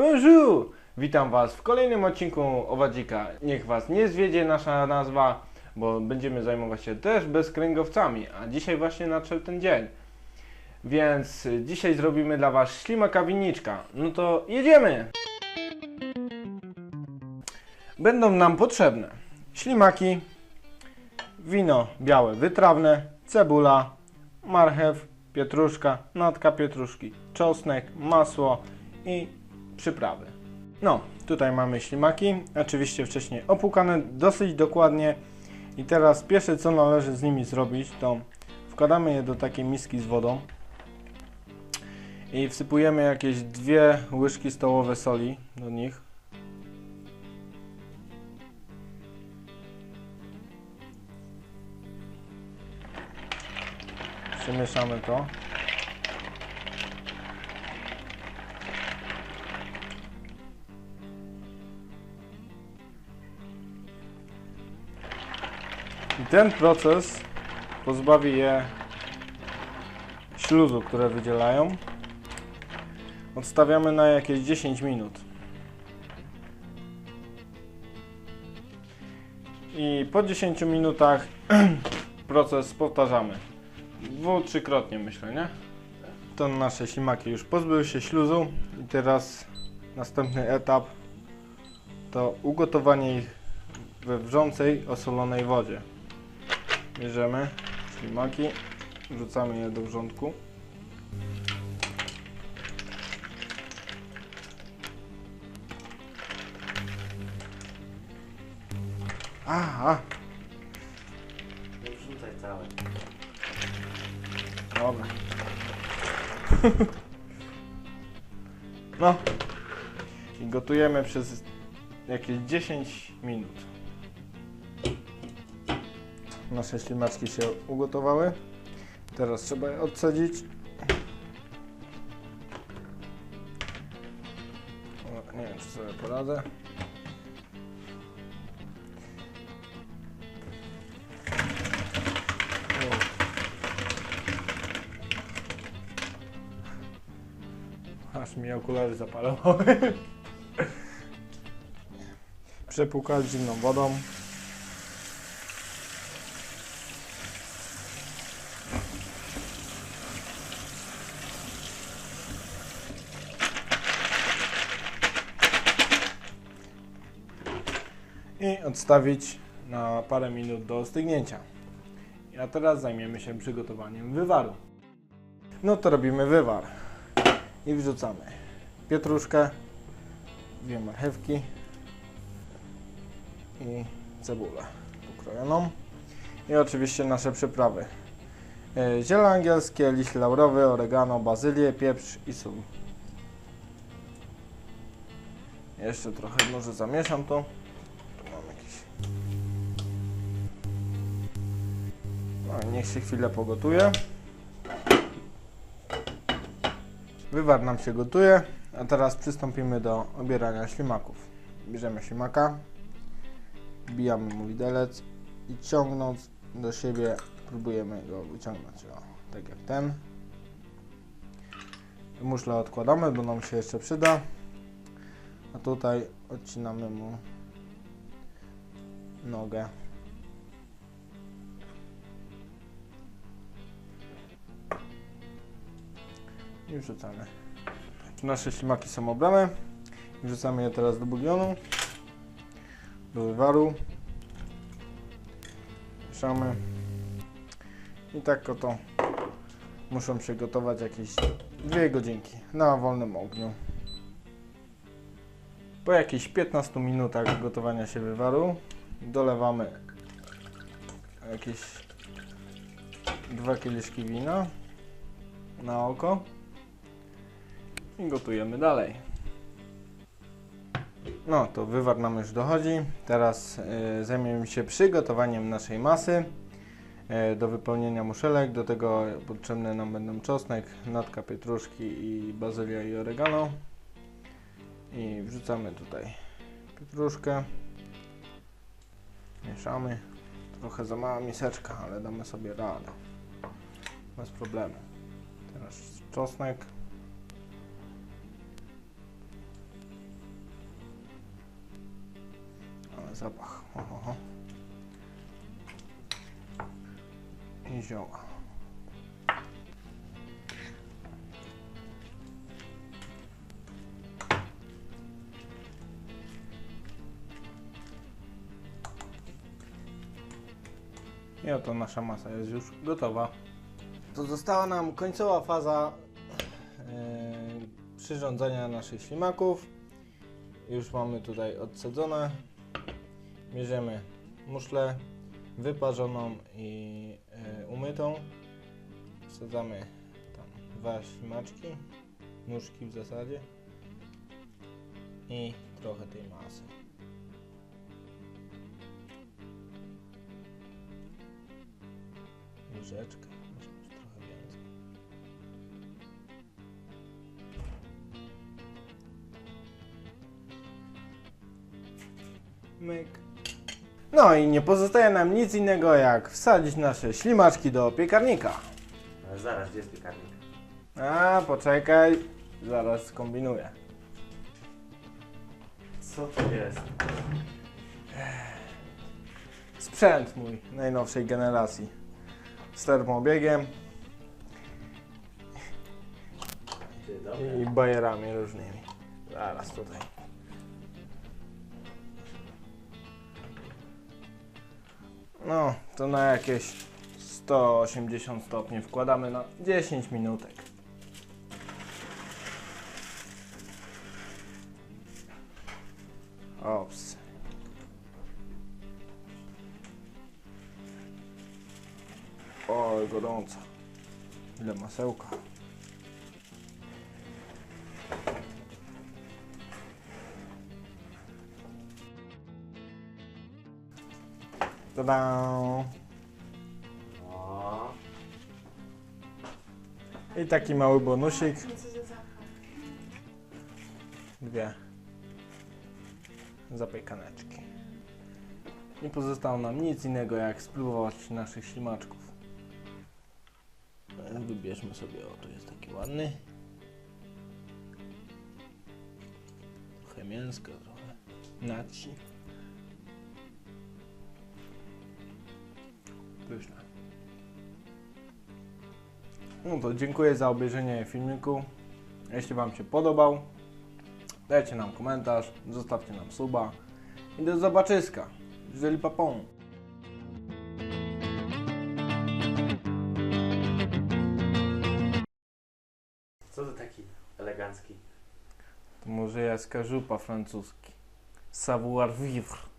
Bonjour! Witam Was w kolejnym odcinku Owadzika. Niech Was nie zwiedzie nasza nazwa, bo będziemy zajmować się też bezkręgowcami, a dzisiaj właśnie nadszedł ten dzień. Więc dzisiaj zrobimy dla Was ślimaka winniczka. No to jedziemy! Będą nam potrzebne ślimaki, wino białe wytrawne, cebula, marchew, pietruszka, natka pietruszki, czosnek, masło i przyprawy. No, tutaj mamy ślimaki, oczywiście wcześniej opłukane dosyć dokładnie i teraz pierwsze co należy z nimi zrobić to wkładamy je do takiej miski z wodą i wsypujemy jakieś dwie łyżki stołowe soli do nich. Przemieszamy to. Ten proces pozbawi je śluzu, które wydzielają. Odstawiamy na jakieś 10 minut. I po 10 minutach proces powtarzamy. Dwu, trzykrotnie myślę, nie? To nasze ślimaki już pozbyły się śluzu i teraz następny etap to ugotowanie ich we wrzącej, osolonej wodzie. Bierzemy ślimaki, wrzucamy je do wrzątku. Aha, Nie wrzucaj całe. dobra. No i gotujemy przez jakieś 10 minut. Nasze ślimaczki się ugotowały. Teraz trzeba je odsadzić. O, nie wiem, czy sobie poradzę. Aż mi okulary zapalowały. Przepłukać zimną wodą. I odstawić na parę minut do ostygnięcia. A teraz zajmiemy się przygotowaniem wywaru. No to robimy wywar i wrzucamy pietruszkę, dwie marchewki i cebulę pokrojoną i oczywiście nasze przyprawy. E, Ziele angielskie, liść laurowy, oregano, bazylię, pieprz i sól. Jeszcze trochę może zamieszam to. No, niech się chwilę pogotuje. Wywar nam się gotuje, a teraz przystąpimy do obierania ślimaków. Bierzemy ślimaka, wbijamy mu widelec i ciągnąc do siebie próbujemy go wyciągnąć. O, tak jak ten. Muszle odkładamy, bo nam się jeszcze przyda. A tutaj odcinamy mu nogę. I wrzucamy. Nasze ślimaki są obrane. Wrzucamy je teraz do bulionu. Do wywaru. Mieszamy. I tak oto muszą się gotować jakieś dwie godzinki na wolnym ogniu. Po jakichś 15 minutach gotowania się wywaru dolewamy jakieś dwa kieliszki wina na oko i gotujemy dalej. No to wywar nam już dochodzi. Teraz y, zajmiemy się przygotowaniem naszej masy y, do wypełnienia muszelek. Do tego potrzebne nam będą czosnek, natka pietruszki i bazylia i oregano. I wrzucamy tutaj pietruszkę. Mieszamy. Trochę za mała miseczka, ale damy sobie radę. Bez problemu. Teraz czosnek. Ale zapach. Ohoho. I zioła. I oto nasza masa jest już gotowa. To została nam końcowa faza yy, przyrządzania naszych ślimaków. Już mamy tutaj odsadzone. Bierzemy muszlę wyparzoną i yy, umytą. Wsadzamy tam dwa ślimaczki, nóżki w zasadzie i trochę tej masy. Łyżeczkę, może być trochę więcej. Myk. No i nie pozostaje nam nic innego jak wsadzić nasze ślimaczki do piekarnika. Ale zaraz, gdzie jest piekarnik? A, poczekaj, zaraz skombinuję. Co to jest? Sprzęt mój najnowszej generacji. Z termobiegiem i bajerami różnymi. Zaraz tutaj. No, to na jakieś 180 stopni wkładamy na 10 minutek. Oj, gorąco. Ile masełka. Tada! I taki mały bonusik. Dwie zapiekaneczki. Nie pozostało nam nic innego jak spróbować naszych ślimaczków. Wybierzmy sobie, o tu jest taki ładny. Trochę mięska, trochę naci. Pyszne. No to dziękuję za obejrzenie filmiku. Jeśli Wam się podobał, dajcie nam komentarz, zostawcie nam suba i do zobaczyska. Jeżeli papon. Elegancki? To może jaska żupa francuski. Savoir vivre.